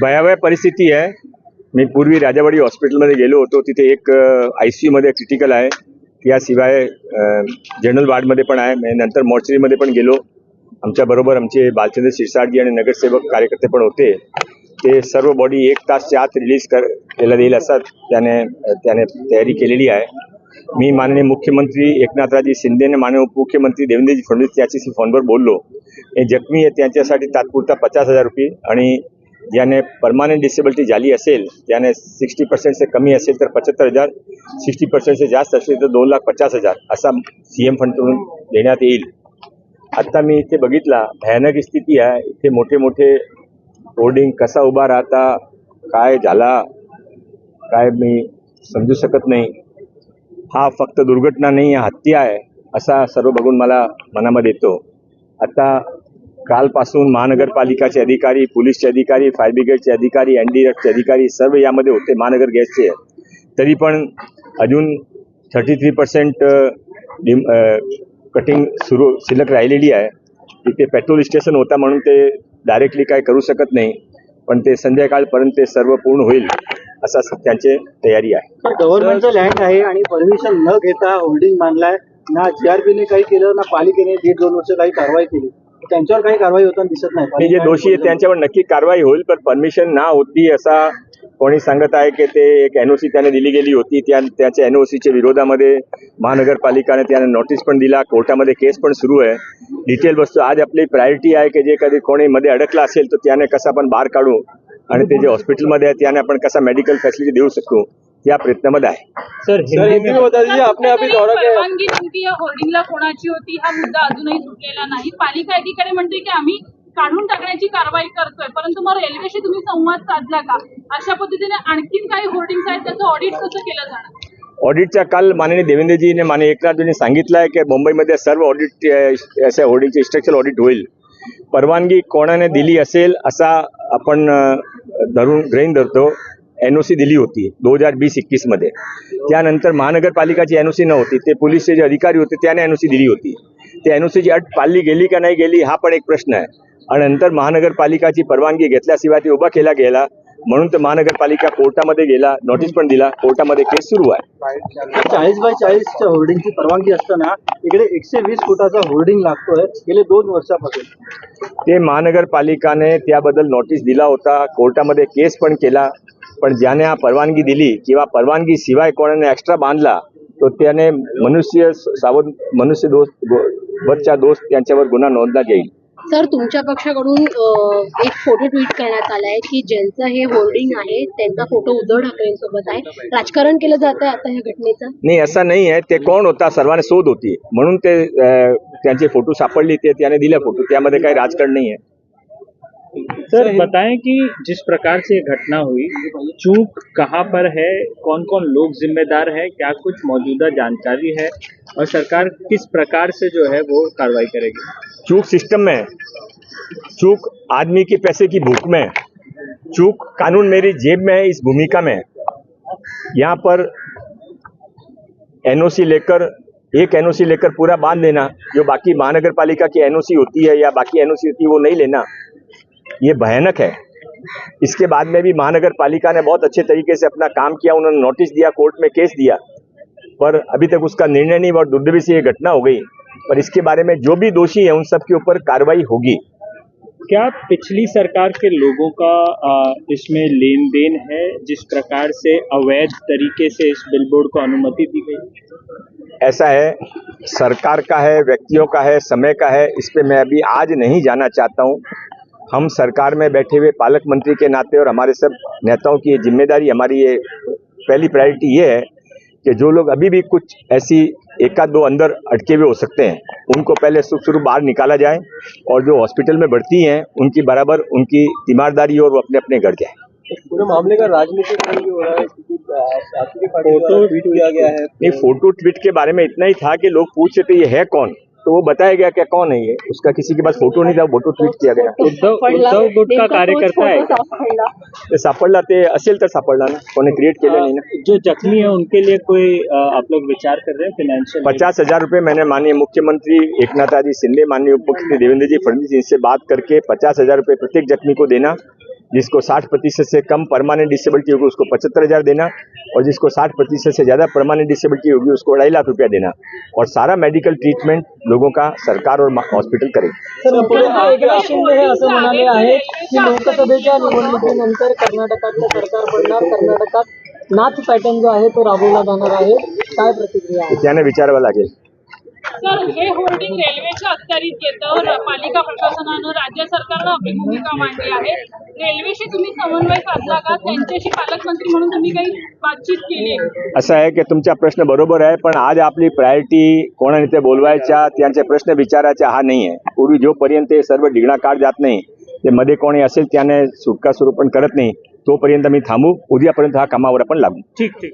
भयावह परिस्थिती आहे. मी पूर्वी राजावाडी हॉस्पिटलमध्ये गेलो होतो. तिथे एक आय सी यूमध्ये क्रिटिकल आहे. याशिवाय जनरल वार्डमध्ये पण आहे. मी नंतर मॉर्चरीमध्ये पण गेलो. आमच्याबरोबर आमचे बालचंद्र शिरसाटजी आणि नगरसेवक कार्यकर्ते पण होते. ते सर्व बॉडी एक तासच्या आत रिलीज कर केला येईल असं त्याने त्याने तयारी केलेली आहे. मी माननीय मुख्यमंत्री एकनाथराजी शिंदे आणि माननीय उपमुख्यमंत्री देवेंद्रजी फडणवीस याच्याशी फोनवर बोललो. हे जखमी आहे त्यांच्यासाठी तात्पुरता पचास हजार रुपये आणि ज्याने परमानंट डिसेबिलिटी झाली असेल त्याने सिक्स्टी पर्सेंटचे कमी असेल तर पचहत्तर हजार सिक्स्टी पर्सेंटचे जास्त असेल तर दोन लाख पचास हजार असा सी एम फंडकडून देण्यात येईल. आत्ता मी इथे बघितला भयानक स्थिती आहे. इथे मोठे मोठे होर्डिंग कसा उभा राहता काय झाला काय मी समजू शकत नाही. हा फक्त दुर्घटना नाही हा हत्या आहे असा सर्व बघून मला मनामध्ये येतो. आता कालपासून महानगरपालिकाचे अधिकारी पोलीसचे अधिकारी फायर ब्रिगेडचे अधिकारी एन डी एफचे अधिकारी सर्व यामध्ये होते महानगर गॅसचे तरी पण अजून थर्टी थ्री पर्सेंट कटिंग सुरू शिल्लक राहिलेली आहे. तिथे पेट्रोल स्टेशन होता म्हणून ते डायरेक्टली काय करू शकत नाही पण ते संध्याकाळपर्यंत ते सर्व पूर्ण होईल. असा त्यांची तयारी आहे. गव्हर्नमेंटचं लँड आहे आणि परमिशन न घेता होल्डिंग बांधलाय. ना जीआरपीने काही केलं ना पालिकेने दीड दोन वर्ष काही कारवाई केली. त्यांच्यावर काही कारवाई होताना दिसत नाही. जे दोषी आहेत त्यांच्यावर नक्की कारवाई होईल पण परमिशन ना होती असा कोणी सांगत आहे की ते एक एनओसी त्याने दिली गेली होती. त्या त्याच्या एनओसीच्या विरोधामध्ये महानगरपालिकाने त्याने नोटीस पण दिला कोर्टामध्ये केस पण सुरू आहे. डिटेल वस्तू आज आपली प्रायोरिटी आहे की जे कधी कोणी मध्ये अडकला असेल तर त्याने कसं आपण बाहेर काढू. आणि ते जे हॉस्पिटलमध्ये आहे त्याने आपण कसा मेडिकल फॅसिलिटी देऊ शकतो या प्रयत्नामध्ये आहे. सर परवानगी नेमकी या होर्डिंगला कोणाची होती हा मुद्दा अजूनही सुटलेला नाही. पालिका अधिकारी म्हणते की आम्ही काढून टाकण्याची कारवाई करतोय परंतु मग रेल्वेशी तुम्ही संवाद साधला का? अशा पद्धतीने आणखीन काही होर्डिंग्स आहेत त्याचं ऑडिट कसं केलं जाणार? ऑडिटच्या काल माननीय देवेंद्रजीने माननीय एकनाथजींनी सांगितलं आहे की मुंबईमध्ये सर्व ऑडिट अशा होर्डिंगचे स्ट्रक्चर ऑडिट होईल. परवानगी कोणाने दिली असेल असा आपण धरून ग्रहीण धरतो एन ओ सी दिली होती दोन हजार वीस एकवीसमध्ये त्यानंतर महानगरपालिकाची एन ओ सी नव्हती ते पोलीसचे जे अधिकारी होते त्याने एन ओ सी दिली होती. ते एन ओ सीची अट पाळली गेली का नाही गेली हा पण एक प्रश्न आहे. आणि नंतर महानगरपालिकाची परवानगी घेतल्याशिवाय ती उभा केला गेला म्हणून तर महानगरपालिका कोर्टामध्ये गेला नोटीस पण दिला कोर्टामध्ये केस सुरू आहे चाळीस बाय चाळीसच्या होर्डिंगची परवानगी असताना इकडे एकशे वीस फुटाचा होर्डिंग लागतोय गेले दोन वर्षापासून ते महानगरपालिकाने त्याबद्दल नोटीस दिला होता कोर्टामध्ये केस पण केला पण ज्याने हा परवानगी दिली किंवा परवानगी शिवाय कोणाने एक्स्ट्रा बांधला तो त्याने मनुष्य सावध मनुष्य दोष वधचा दोष त्यांच्यावर गुन्हा नोंदला जाईल सर तुमच्या पक्षाकडून एक फोटो ट्विट करण्यात आलाय की ज्यांचं हे होर्डिंग आहे त्यांचा फोटो उद्धव ठाकरेंसोबत आहे. राजकारण केलं जात आहे आता ह्या घटनेचं? नाही असं नाही आहे. ते कोण होता? सर्वांना शोध होती. म्हणून ते त्यांचे फोटो सापडले ते त्याने दिले फोटो त्यामध्ये काही राजकारण नाही आहे. सर बताएँ कि जिस प्रकार से ये घटना हुई चूक कहाँ पर है कौन कौन लोग जिम्मेदार है क्या कुछ मौजूदा जानकारी है और सरकार किस प्रकार से जो है वो कार्रवाई करेगी? चूक सिस्टम में चूक आदमी के पैसे की भूख में चूक कानून मेरी जेब में है इस भूमिका में यहाँ पर एनओसी लेकर एक एनओसी लेकर पूरा बाँध लेना जो बाकी महानगर पालिका की एनओसी होती है या बाकी एनओसी होती है वो नहीं लेना। ये भयानक है। इसके बाद में भी महानगर पालिका ने बहुत अच्छे तरीके से अपना काम किया उन्होंने नोटिस दिया कोर्ट में केस दिया। पर अभी तक उसका निर्णय नहीं हुआ दुर्दैवी से ये घटना हो गई। पर इसके बारे में जो भी दोषी है उन सब के ऊपर कार्रवाई होगी। क्या पिछली सरकार के लोगों का इसमें लेन देन है जिस प्रकार से अवैध तरीके से इस बिलबोर्ड को अनुमति दी गई? ऐसा है सरकार का है व्यक्तियों का है समय का है इस पर मैं अभी आज नहीं जाना चाहता हूँ। हम सरकार में बैठे हुए पालक मंत्री के नाते और हमारे सब नेताओं की ये ज़िम्मेदारी हमारी ये पहली प्रायोरिटी ये है कि जो लोग अभी भी कुछ ऐसी एकाध दो अंदर अटके हुए हो सकते हैं उनको पहले सुख शुरू बाहर निकाला जाए और जो हॉस्पिटल में भर्ती हैं उनकी बराबर उनकी तीमारदारी और वो अपने अपने घर जाए। पूरे मामले का राजनीतिक हो रहा है क्योंकि आपकी पार्टी फ़ोटो ट्वीट किया गया है। ये फ़ोटो ट्वीट के बारे में इतना ही था कि लोग पूछ रहे थे ये है कौन? तो वो बताया गया क्या कौन है ये? उसका किसी के पास फ़ोटो नहीं था फ़ोटो ट्वीट किया गया। उद्धव उद्धव गुट का कार्यकर्ता है। क्या? सापडला ते असेल तर सापडला ना कोणी क्रिएट केलं नाही ना। जो जख्मी है उनके लिए कोई आप लोग विचार कर रहे हैं फाइनेंशियल पचास हज़ार रुपये मैंने माननीय मुख्यमंत्री एकनाथाजी शिंदे माननीय उप मुख्यमंत्री देवेंद्र जी फडणवीस जी से बात करके पचास हज़ार रुपये प्रत्येक जख्मी को देना। जिसको 60 प्रतिशत से कम परमानेंट डिसेबिलिटी होगी उसको पचहत्तर हजार देना और जिसको 60 प्रतिशत से ज्यादा परमानेंट डिसेबिलिटी होगी उसको ढाई लाख रुपया देना। और सारा मेडिकल ट्रीटमेंट लोगों का सरकार और हॉस्पिटल करेगी। सर मुख्यमंत्री एकनाथ शिंदे हे असं म्हणाले आहेत की लोकसभेच्या निवडणुकीनंतर कर्नाटकातलं सरकार पडणार कर्नाटकात नाथ पॅटर्न जो आहे तो राबवला जाणार आहे काय प्रतिक्रिया आहे? ते त्याने विचारावं लागेल सर हे होर्डिंग रेल्वेच्या अखत्यारीत येतं. पालिका प्रशासनानं राज्य सरकारनं आपली भूमिका मांडली आहे. रेल्वेशी तुम्ही समन्वय साधला का? त्यांच्याशी पालकमंत्री म्हणून तुम्ही काही बातचीत केली आहे. असं आहे की तुमचा प्रश्न बरोबर आहे पण आज आपली प्रायोरिटी कोणाने ते बोलवायच्या त्यांचे प्रश्न विचारायचा हा नाही आहे पूर्वी जोपर्यंत हे सर्व डिगणा काढ जात नाही ते मध्ये कोणी असेल त्याने सुटका स्वरूप पण करत नाही तोपर्यंत मी थांबू. उद्यापर्यंत हा कामावर आपण लागू. ठीक ठीक.